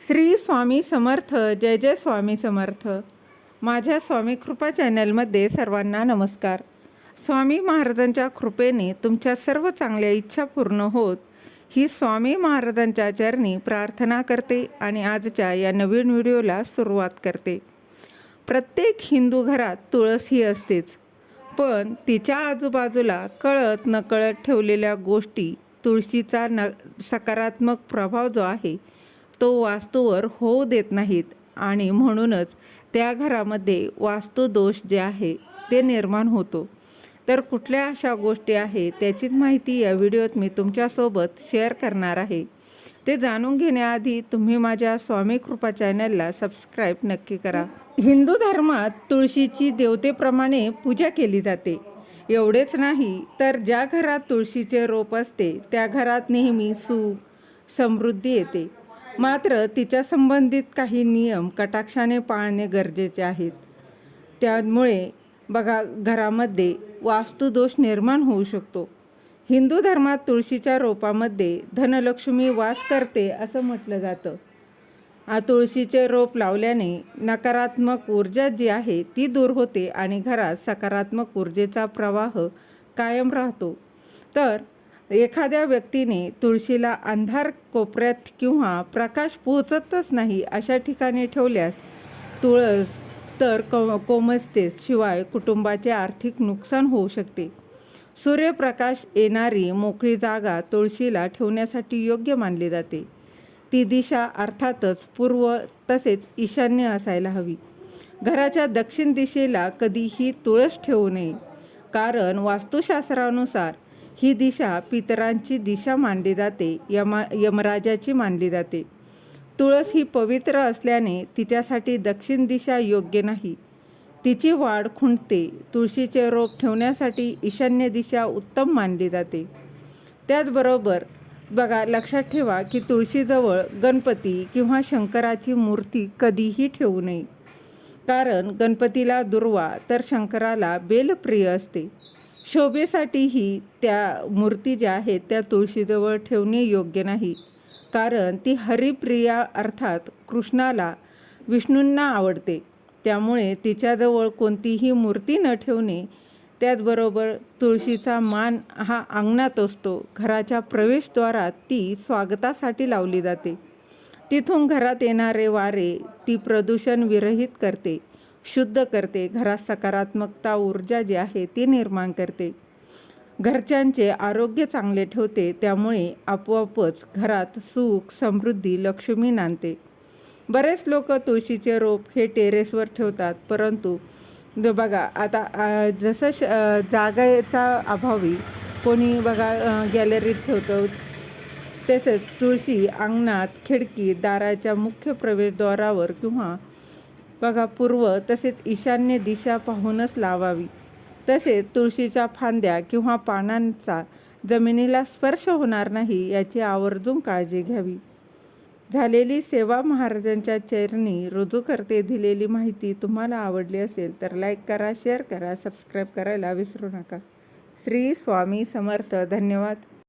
श्री स्वामी समर्थ जय जय स्वामी समर्थ. माझ्या स्वामी कृपा चॅनलमध्ये सर्वांना नमस्कार. स्वामी महाराजांच्या कृपेने तुमच्या सर्व चांगल्या इच्छा पूर्ण होत ही स्वामी महाराजांच्या चरणी प्रार्थना करते आणि आजच्या या नवीन व्हिडिओला सुरुवात करते. प्रत्येक हिंदू घरात तुळस ही असतेच पण तिच्या आजूबाजूला कळत नकळत ठेवलेल्या गोष्टी तुळशीचा न सकारात्मक प्रभाव जो आहे तो वास्तूवर होऊ देत नाहीत आणि म्हणूनच त्या घरामध्ये वास्तुदोष जे आहे ते निर्माण होतो. तर कुठल्या अशा गोष्टी आहे त्याचीच माहिती या व्हिडिओत मी तुमच्यासोबत शेअर करणार आहे. ते जाणून घेण्याआधी तुम्ही माझ्या स्वामी कृपा चॅनलला सबस्क्राईब नक्की करा. हिंदू धर्मात तुळशीची देवतेप्रमाणे पूजा केली जाते. एवढेच नाही तर ज्या घरात तुळशीचे रोप असते त्या घरात नेहमी सुख समृद्धी येते. मात्र तिच्या संबंधित काही नियम कटाक्षाने पाळणे गरजेचे आहेत. त्यामुळे बघा घरामध्ये वास्तुदोष निर्माण होऊ शकतो. हिंदू धर्मात तुळशीच्या रोपामध्ये धनलक्ष्मी वास करते असं म्हटलं जातं. आ तुळशीचे रोप लावल्याने नकारात्मक ऊर्जा जी आहे ती दूर होते आणि घरात सकारात्मक ऊर्जेचा प्रवाह कायम राहतो. तर एखाद्या व्यक्तीने तुळशीला अंधार कोपऱ्यात किंवा प्रकाश पोहोचतच नाही अशा ठिकाणी ठेवल्यास तुळस तर को कोमजतेच शिवाय कुटुंबाचे आर्थिक नुकसान होऊ शकते. सूर्यप्रकाश येणारी मोकळी जागा तुळशीला ठेवण्यासाठी योग्य मानली जाते. ती दिशा अर्थातच पूर्व तसेच ईशान्य असायला हवी. घराच्या दक्षिण दिशेला कधीही तुळस ठेवू नये. कारण वास्तुशास्त्रानुसार ही दिशा पितरांची दिशा मानली जाते यमा यमराजाची मानली जाते. तुळस ही पवित्र असल्याने तिच्यासाठी दक्षिण दिशा योग्य नाही. तिची वाढ खुंटते तुळशीचे रोप ठेवण्यासाठी ईशान्य दिशा उत्तम मानली जाते. त्याचबरोबर बघा लक्षात ठेवा की तुळशीजवळ गणपती किंवा शंकराची मूर्ती कधीही ठेवू नये. कारण गणपतीला दुर्वा तर शंकराला बेलप्रिय असते. शोभेसाठीही त्या मूर्ती ज्या आहेत त्या तुळशीजवळ ठेवणे योग्य नाही. कारण ती हरिप्रिया अर्थात कृष्णाला विष्णूंना आवडते. त्यामुळे तिच्याजवळ कोणतीही मूर्ती न ठेवणे त्याचबरोबर तुळशीचा मान हा अंगणात असतो. घराच्या प्रवेशद्वारात ती स्वागतासाठी लावली जाते. तिथून घरात येणारे वारे ती प्रदूषण विरहित करते. शुद्ध करते. घरात सकारात्मकता ऊर्जा जी आहे ती निर्माण करते. घरच्यांचे आरोग्य चांगले ठेवते त्यामुळे आपोआपच घरात सुख समृद्धी लक्ष्मी नांदते. बरेच लोक तुळशीचे रोप हे टेरेसवर ठेवतात परंतु बघा आता जसं श जागेचा अभावी कोणी बघा गॅलरीत ठेवतं तसेच तुळशी अंगणात खिडकी दाराच्या मुख्य प्रवेशद्वारावर किंवा बघा पूर्व तसेच ईशान्य दिशा पाहूनच लावावी. तसेच तुळशीच्या फांद्या किंवा पानांचा जमिनीला स्पर्श होणार नाही याची आवर्जून काळजी घ्यावी. झालेली सेवा महाराजांच्या चरणी रुजू करते दिलेली माहिती तुम्हाला आवडली असेल तर लाईक करा शेअर करा सबस्क्राईब करायला विसरू नका. श्री स्वामी समर्थ. धन्यवाद.